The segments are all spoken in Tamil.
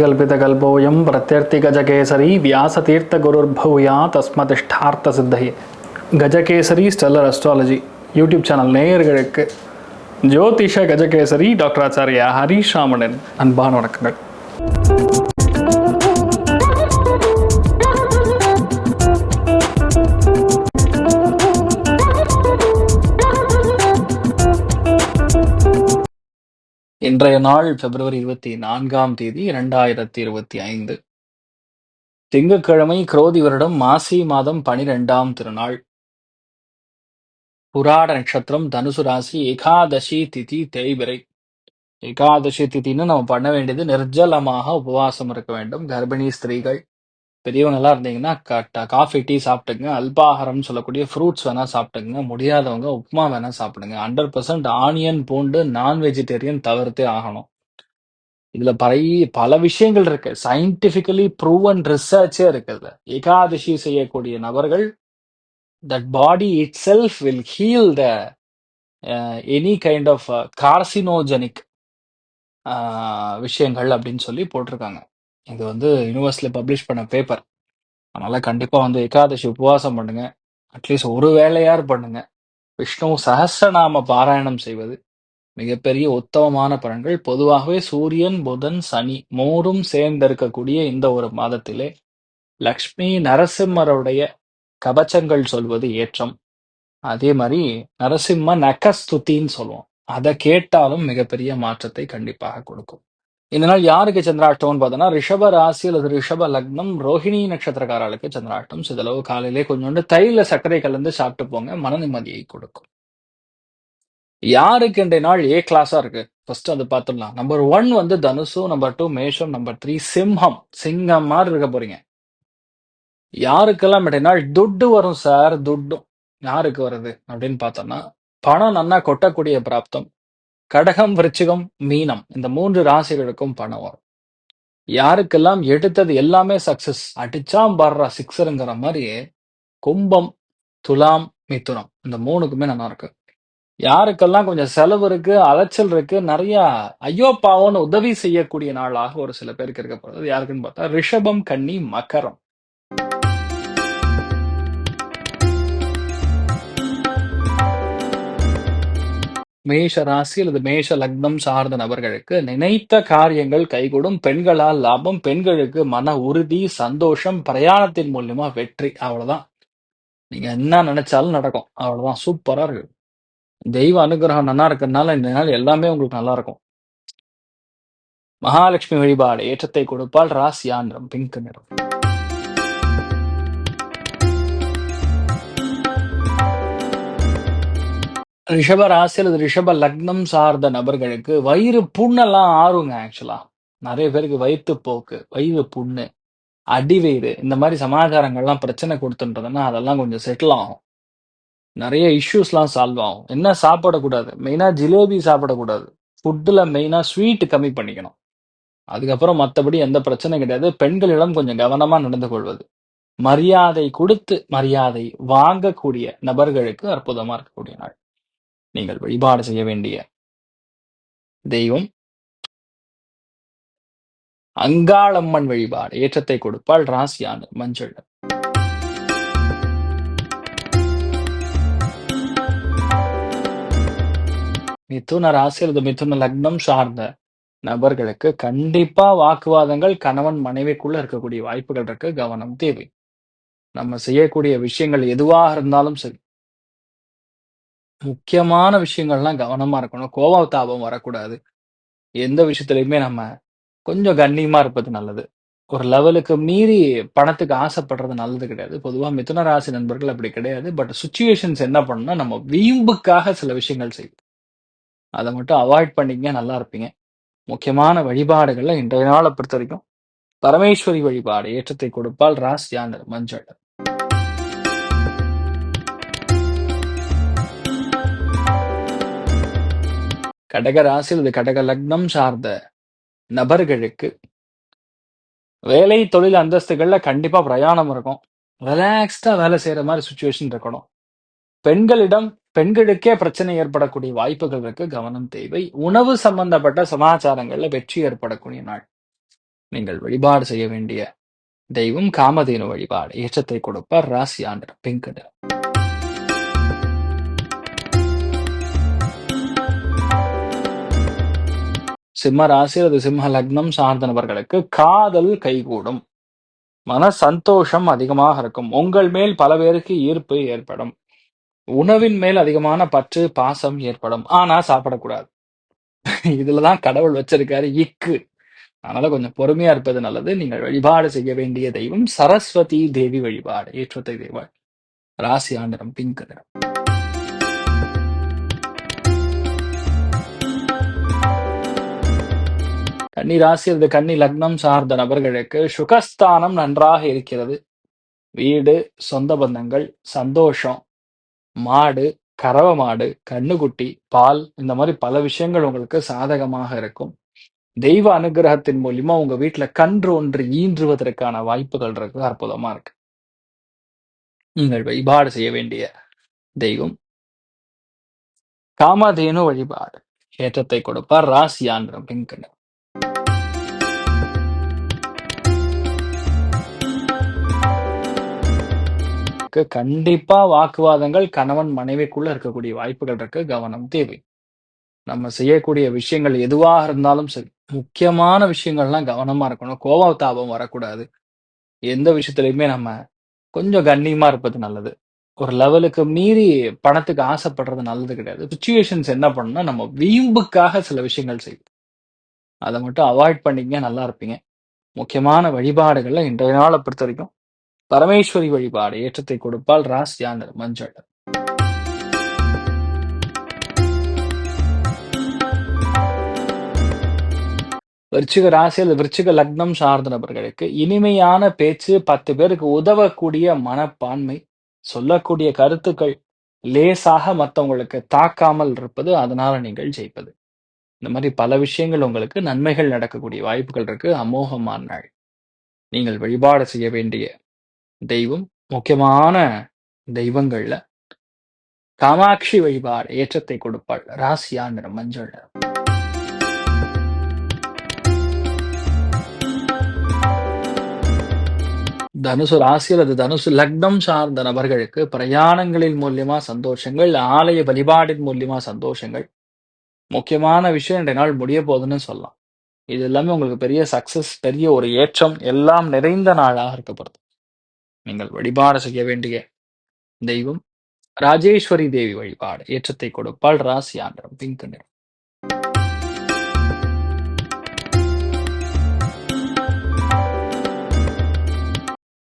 கல்போயம் பிரத்யர்த்தி கஜகேசரி வியாசதீர்த்த குருர்பூயா தஸ்மதிஷ்டார்த்த சித்தகி Gajakesari stellar astrology YouTube channel நேயர்களுக்கு ஜோதிஷ கஜகேசரி டாக்டர் ஆச்சாரியா ஹரிஷ் ராமனின் அன்பான வணக்கங்கள். இன்றைய நாள் பிப்ரவரி இருபத்தி நான்காம் தேதி இரண்டாயிரத்தி இருபத்தி ஐந்து. திங்கட்கிழமை குரோதி வருடம் மாசி மாதம் பனிரெண்டாம் திருநாள். புராட நட்சத்திரம் தனுசு ராசி ஏகாதசி திதி தேய்பிரை. ஏகாதசி திதின்னு நம்ம பண்ண வேண்டியது நிர்ஜலமாக உபவாசம் இருக்க வேண்டும் கர்ப்பிணி ஸ்திரீகள். பெரியவங்க எல்லாம் இருந்தீங்கன்னா கா- காஃபி டீ சாப்பிட்டுங்க. அல்பாகாரம்னு சொல்லக்கூடிய ஃப்ரூட்ஸ் வேணா சாப்பிட்டுங்க. முடியாதவங்க உப்புமா வேணா சாப்பிடுங்க. ஹண்ட்ரட் பர்சன்ட் ஆனியன் பூண்டு நான் வெஜிடேரியன் தவிர்த்தே ஆகணும். இதுல பழைய பல விஷயங்கள் இருக்கு. சயின்டிபிக்கலி ப்ரூவன் ரிசர்ச்சே இருக்குது. ஏகாதசி செய்யக்கூடிய நபர்கள் that body itself will heal the any kind of carcinogenic விஷயங்கள் அப்படின்னு சொல்லி போட்டிருக்காங்க. இது வந்து யூனிவர்ஸில் பப்ளிஷ் பண்ண பேப்பர் அதனால் கண்டிப்பாக வந்து ஏகாதசி உபவாசம் பண்ணுங்க. அட்லீஸ்ட் ஒரு வேளையார் பண்ணுங்க. விஷ்ணு சஹஸ்ரநாம பாராயணம் செய்வது மிகப்பெரிய உத்தமமான பலன்கள். பொதுவாகவே சூரியன் புதன் சனி மூரும் சேர்ந்திருக்கக்கூடிய இந்த ஒரு மாதத்திலே லக்ஷ்மி நரசிம்மருடைய கவச்சங்கள் சொல்வது ஏற்றம். அதே மாதிரி நரசிம்ம நகஸ்துதின்னு சொல்லுவோம். அதை கேட்டாலும் மிகப்பெரிய மாற்றத்தை கண்டிப்பாக கொடுக்கும். இந்த நாள் யாருக்கு சந்திராஷ்டம்னு பார்த்தோம்னா ரிஷப ராசி அல்லது ரிஷப லக்னம் ரோஹிணி நட்சத்திரக்காரர்களுக்கு சந்திராஷ்டம். சிதளவு காலையிலே கொஞ்சோண்டு தைல சர்க்கரை கலந்து சாப்பிட்டு போங்க மன நிம்மதியை கொடுக்கும். யாருக்கு இந்த நாள் ஏ கிளாஸா இருக்கு? ஃபர்ஸ்ட் அது பார்த்துடலாம் நம்பர் ஒன் வந்து தனுசு நம்பர் டூ மேஷம் நம்பர் த்ரீ சிம்ஹம். சிங்கம் மாதிரி இருக்க போறீங்க. யாருக்கெல்லாம் இந்த நாள் துட்டு வரும் சார்? துட்டும். யாருக்கு வருது அப்படின்னு பார்த்தோம்னா பணம் நன்னா கொட்டக்கூடிய பிராப்தம். கடகம் விருச்சிகம் மீனம் இந்த மூன்று ராசிகளுக்கும் பணம் வரும். யாருக்கெல்லாம் எடுத்தது எல்லாமே சக்சஸ் அடிச்சாம் பாடுறா சிக்ஸருங்கிற மாதிரி கும்பம் துலாம் மிதுனம் இந்த மூணுக்குமே நல்லா இருக்கு. யாருக்கெல்லாம் கொஞ்சம் செலவு இருக்கு அலைச்சல் இருக்கு நிறைய ஐயோ பாவம்னு உதவி செய்யக்கூடிய நாளாக ஒரு சில பேருக்கு இருக்க போறது. யாருக்குன்னு பார்த்தா ரிஷபம் கன்னி மகரம். மேஷ ராசி அல்லது மேஷ லக்னம் சார்ந்த நபர்களுக்கு நினைத்த காரியங்கள் கைகூடும். பெண்களால் லாபம் பெண்களுக்கு மன உறுதி சந்தோஷம் பிரயாணத்தின் மூலியமா வெற்றி. அவ்வளவுதான். நீங்க என்ன நினைச்சாலும் நடக்கும். அவ்வளவுதான். சூப்பரா இருக்கு. தெய்வ அனுகிரகம் நல்லா இருக்கிறதுனால இந்த நாள் எல்லாமே உங்களுக்கு நல்லா இருக்கும். மகாலட்சுமி வழிபாடு ஏற்றத்தை கொடுப்பால் ராசியா நிறம் பிங்க் நிறம். ரிஷப ராசி அல்லது ரிஷப லக்னம் சார்ந்த நபர்களுக்கு வயிறு புண்ணெல்லாம் ஆறுங்க ஆக்சுவலா நிறைய பேருக்கு வயிற்று போக்கு வயிறு புண்ணு அடிவயிறு இந்த மாதிரி சமாச்சாரங்கள்லாம் பிரச்சனை கொடுத்துன்றதுன்னா அதெல்லாம் கொஞ்சம் செட்டில் ஆகும். நிறைய இஷ்யூஸ்லாம் சால்வ் ஆகும். என்ன சாப்பிடக்கூடாது? மெயினாக ஜிலேபி சாப்பிடக்கூடாது. ஃபுட்டில் மெயினாக ஸ்வீட் கம்மி பண்ணிக்கணும். அதுக்கப்புறம் மற்றபடி எந்த பிரச்சனையும் கிடையாது. பெண்களிடம் கொஞ்சம் கவனமாக நடந்து கொள்வது. மரியாதை கொடுத்து மரியாதை வாங்கக்கூடிய நபர்களுக்கு அற்புதமாக இருக்கக்கூடிய நாள். நீங்கள் வழிபாடு செய்ய வேண்டிய தெய்வம் அங்காளம்மன் வழிபாடு. ஏற்றத்தை கொடுப்பால் ராசியான மஞ்சள். மிதுன ராசி அல்லது மிதுன லக்னம் சார்ந்த நபர்களுக்கு கண்டிப்பா வாக்குவாதங்கள் கணவன் மனைவிக்குள்ள இருக்கக்கூடிய வாய்ப்புகள் இருக்கு. கவனம் தேவை. நம்ம செய்யக்கூடிய விஷயங்கள் எதுவாக இருந்தாலும் சரி. முக்கியமான விஷயங்கள்லாம் கவனமா இருக்கணும். கோவ தாபம் வரக்கூடாது. எந்த விஷயத்துலயுமே நம்ம கொஞ்சம் கண்ணியமா இருப்பது நல்லது. ஒரு லெவலுக்கு மீறி பணத்துக்கு ஆசைப்படுறது நல்லது கிடையாது. பொதுவா மிதுன ராசி நண்பர்கள் அப்படி கிடையாது. பட் சுச்சுவேஷன்ஸ் என்ன பண்ணணும்னா நம்ம வீம்புக்காக சில விஷயங்கள் செய்யும் அதை மட்டும் அவாய்ட் பண்ணிங்க நல்லா இருப்பீங்க. முக்கியமான வழிபாடுகள்ல இன்றைய நாளை பொறுத்த வரைக்கும் பரமேஸ்வரி வழிபாடு ஏற்றத்தை கொடுப்பால் ராசியான மஞ்சள். கடகராசி அல்லது கடக லக்னம் சார்ந்த நபர்களுக்கு வேலை தொழில் அந்தஸ்துகள்ல கண்டிப்பா பிரயாணம் இருக்கும். ரிலாக்ஸ்டாக வேலை செய்கிற மாதிரி சுச்சுவேஷன் இருக்கணும். பெண்களிடம் பெண்களுக்கே பிரச்சனை ஏற்படக்கூடிய வாய்ப்புகள் இருக்கு. கவனம் தேவை. உணவு சம்பந்தப்பட்ட சமாச்சாரங்கள்ல வெற்றி ஏற்படக்கூடிய நாள். நீங்கள் வழிபாடு செய்ய வேண்டிய தெய்வம் காமதேனு வழிபாடு. ஏற்றத்தை கொடுப்பார். ராசி ஆண்டர் பிங்க் சிம்ம ராசி அல்லது சிம்ம லக்னம் சார்ந்த நபர்களுக்கு காதல் கைகூடும். மன சந்தோஷம் அதிகமாக இருக்கும். உங்கள் மேல் பல பேருக்கு ஈர்ப்பு ஏற்படும். உணவின் மேல் அதிகமான பற்று பாசம் ஏற்படும். ஆனா சாப்பிடக்கூடாது. இதுலதான் கடவுள் வச்சிருக்காரு இக்கு. அதனால கொஞ்சம் பொறுமையா இருப்பது நல்லது. நீங்கள் வழிபாடு செய்ய வேண்டிய தெய்வம் சரஸ்வதி தேவி வழிபாடு ஏற்றத்தை தேவாள். ராசி ஆண்டனம் பிங்க் நிறம் கன்னி ராசி அல்லது கன்னி லக்னம் சார்ந்த நபர்களுக்கு சுகஸ்தானம் நன்றாக இருக்கிறது. வீடு சொந்த பந்தங்கள் சந்தோஷம் மாடு கறவை மாடு கண்ணுக்குட்டி பால் இந்த மாதிரி பல விஷயங்கள் உங்களுக்கு சாதகமாக இருக்கும். தெய்வ அனுகிரகத்தின் மூலியமா உங்க வீட்டுல கன்று ஒன்று ஈன்றுவதற்கான வாய்ப்புகள் இருக்கு அற்புதமா இருக்கு. நீங்கள் வழிபாடு செய்ய வேண்டிய தெய்வம். காமதேனு வழிபாடு ஏற்றத்தை கொடுப்பார் ராசியான் பிங்க் இருக்கு. கண்டிப்பா வாக்குவாதங்கள் கணவன் மனைவிக்குள்ள இருக்கக்கூடிய வாய்ப்புகள் இருக்கு. கவனம் தேவை. நம்ம செய்யக்கூடிய விஷயங்கள் எதுவாக இருந்தாலும் சரி முக்கியமான விஷயங்கள்லாம் கவனமா இருக்கணும். கோவ தாபம் வரக்கூடாது. எந்த விஷயத்துலயுமே நம்ம கொஞ்சம் கண்ணியமா இருப்பது நல்லது. ஒரு லெவலுக்கு மீறி பணத்துக்கு ஆசைப்படுறது நல்லது கிடையாது. சுச்சுவேஷன்ஸ் என்ன பண்ணணும்னா நம்ம வீம்புக்காக சில விஷயங்கள் செய்யும் அதை மட்டும் அவாய்ட் பண்ணிக்க நல்லா இருப்பீங்க. முக்கியமான வழிபாடுகள்ல இன்றைய நாளை பொறுத்த வரைக்கும் பரமேஸ்வரி வழிபாடு ஏற்றத்தை கொடுப்பால் ராசியானர் மஞ்சள். விருச்சிக ராசி அல்லது விருச்சிக லக்னம் சார்ந்த நபர்களுக்கு இனிமையான பேச்சு பத்து பேருக்கு உதவக்கூடிய மனப்பான்மை சொல்லக்கூடிய கருத்துக்கள் லேசாக மற்றவங்களுக்கு தாக்காமல் இருப்பது அதனால நீங்கள் ஜெயிப்பது. இந்த மாதிரி பல விஷயங்கள் உங்களுக்கு நன்மைகள் நடக்கக்கூடிய வாய்ப்புகள் இருக்கு. அமோகமான நாள். நீங்கள் வழிபாடு செய்ய வேண்டிய தெய்வம் முக்கியமான தெய்வங்கள்ல காமாட்சி வழிபாடு ஏற்றத்தை கொடுப்பாள். ராசியா நிறம் மஞ்சள். நிறம் தனுசு ராசி அல்லது தனுசு லக்னம் சார்ந்த நபர்களுக்கு பிரயாணங்களின் மூலியமா சந்தோஷங்கள் ஆலய வழிபாடின் மூலியமா சந்தோஷங்கள். முக்கியமான விஷயம் இன்றைய நாள் முடிய போகுதுன்னு சொல்லலாம். இது எல்லாமே உங்களுக்கு பெரிய சக்சஸ் பெரிய ஒரு ஏற்றம் எல்லாம் நிறைந்த நாளாக இருக்கப்படுது நீங்கள் வழிபாடு செய்ய வேண்டிய தெய்வம் ராஜேஸ்வரி தேவி வழிபாடு. ஏற்றத்தை கொடுப்பாள் ராசி ஆண்டரம் பிங்க் நிறம்.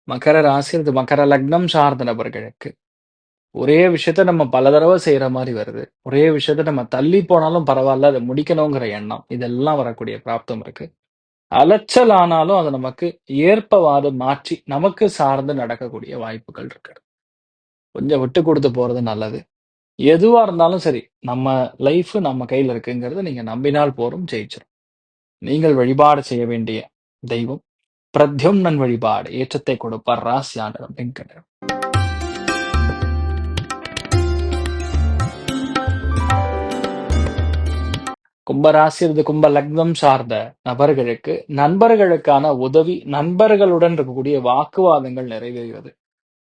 மகர ராசி அல்லது மகர லக்னம் சார்ந்த நபர்களுக்கு ஒரே விஷயத்த நம்ம பல தடவை செய்யற மாதிரி வருது. ஒரே விஷயத்த நம்ம தள்ளி போனாலும் பரவாயில்ல அதை முடிக்கணுங்கிற எண்ணம். இதெல்லாம் வரக்கூடிய பிராப்தம் இருக்கு. அலைச்சல் ஆனாலும் அது நமக்கு ஏற்பவாறு மாற்றி நமக்கு சார்ந்து நடக்கக்கூடிய வாய்ப்புகள் இருக்கு. கொஞ்சம் விட்டு கொடுத்து போறது நல்லது. எதுவா இருந்தாலும் சரி நம்ம லைஃப் நம்ம கையில இருக்குங்கிறத நீங்க நம்பினால் போரும் ஜெயிச்சிடும் நீங்கள் வழிபாடு செய்ய வேண்டிய தெய்வம் பிரத்யும்னன் வழிபாடு ஏற்றத்தை கொடுப்பார் ராசியான வெங்கடம் கும்பராசி அல்லது கும்ப லக்னம் சார்ந்த நபர்களுக்கு நண்பர்களுக்கான உதவி நண்பர்களுடன் இருக்கக்கூடிய வாக்குவாதங்கள் நிறைவேறுவது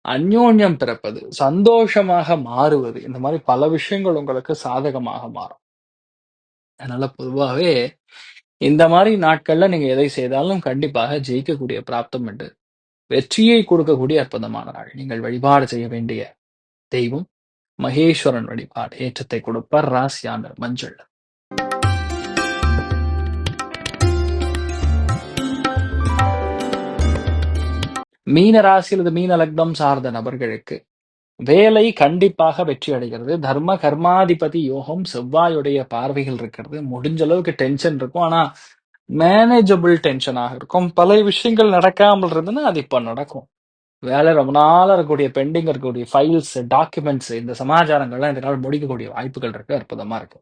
அந்யோன்யம் பிறப்பது சந்தோஷமாக மாறுவது இந்த மாதிரி பல விஷயங்கள் உங்களுக்கு சாதகமாக மாறும். அதனால பொதுவாகவே இந்த மாதிரி நாட்கள்ல நீங்க எதை செய்தாலும் கண்டிப்பாக ஜெயிக்கக்கூடிய பிராப்தம் உண்டு. வெற்றியை கொடுக்கக்கூடிய அற்புதமான நாள். நீங்கள் வழிபாடு செய்ய வேண்டிய தெய்வம் மகேஸ்வரன் வழிபாடு ஏற்றத்தை கொடுப்பார். ராசியான மஞ்சள். மீன ராசி அல்லது மீன லக்னம் சார்ந்த நபர்களுக்கு வேலை கண்டிப்பாக வெற்றி அடைகிறது. தர்ம கர்மாதிபதி யோகம் செவ்வாயுடைய பார்வைகள் இருக்கிறது. முடிஞ்ச அளவுக்கு டென்ஷன் இருக்கும். ஆனா மேனேஜபிள் டென்ஷனாக இருக்கும். பல விஷயங்கள் நடக்காமல் இருந்ததுன்னா அது இப்ப நடக்கும். வேலை ரொம்ப நாளாக இருக்கக்கூடிய பெண்டிங் இருக்கக்கூடிய ஃபைல்ஸ் டாக்குமெண்ட்ஸ் இந்த சமாச்சாரங்கள்லாம் இதனால் முடிக்கக்கூடிய வாய்ப்புகள் இருக்கு. அற்புதமா இருக்கு.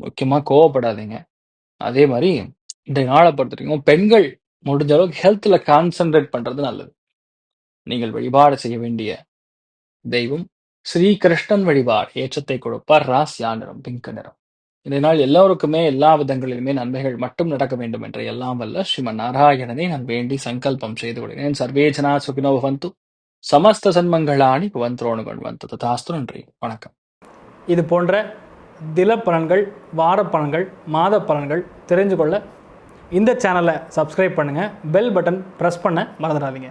முக்கியமா கோவப்படாதீங்க. அதே மாதிரி இந்த நாளை பொறுத்த வரைக்கும் பெண்கள் முடிஞ்ச அளவுக்கு ஹெல்த்ல கான்சென்ட்ரேட் பண்றது நல்லது. நீங்கள் வழிபாடு செய்ய வேண்டிய தெய்வம் ஸ்ரீ கிருஷ்ணன் வழிபாடு ஏற்றத்தை கொடுப்பார். ராசியா நிறம் பிங்க் நிறம். இதனால் எல்லோருக்குமே எல்லா விதங்களிலுமே நன்மைகள் மட்டும் நடக்க வேண்டும் என்று எல்லாம் வல்ல ஸ்ரீமன் நாராயணனை நான் வேண்டி சங்கல்பம் செய்து விடுகிறேன் சர்வேஜனா சுகினோ பவந்து. சமஸ்த சன்மங்களாணி புவந்தோணு கொண்டு ததாஸ்து நன்றி. வணக்கம். இது போன்ற தில பலன்கள் வார பலன்கள் மாத பலன்கள் தெரிஞ்சு கொள்ள இந்த சேனலை சப்ஸ்கிரைப் பண்ணுங்கள் பெல் பட்டன் ப்ரெஸ் பண்ண மறந்துடாதீங்க.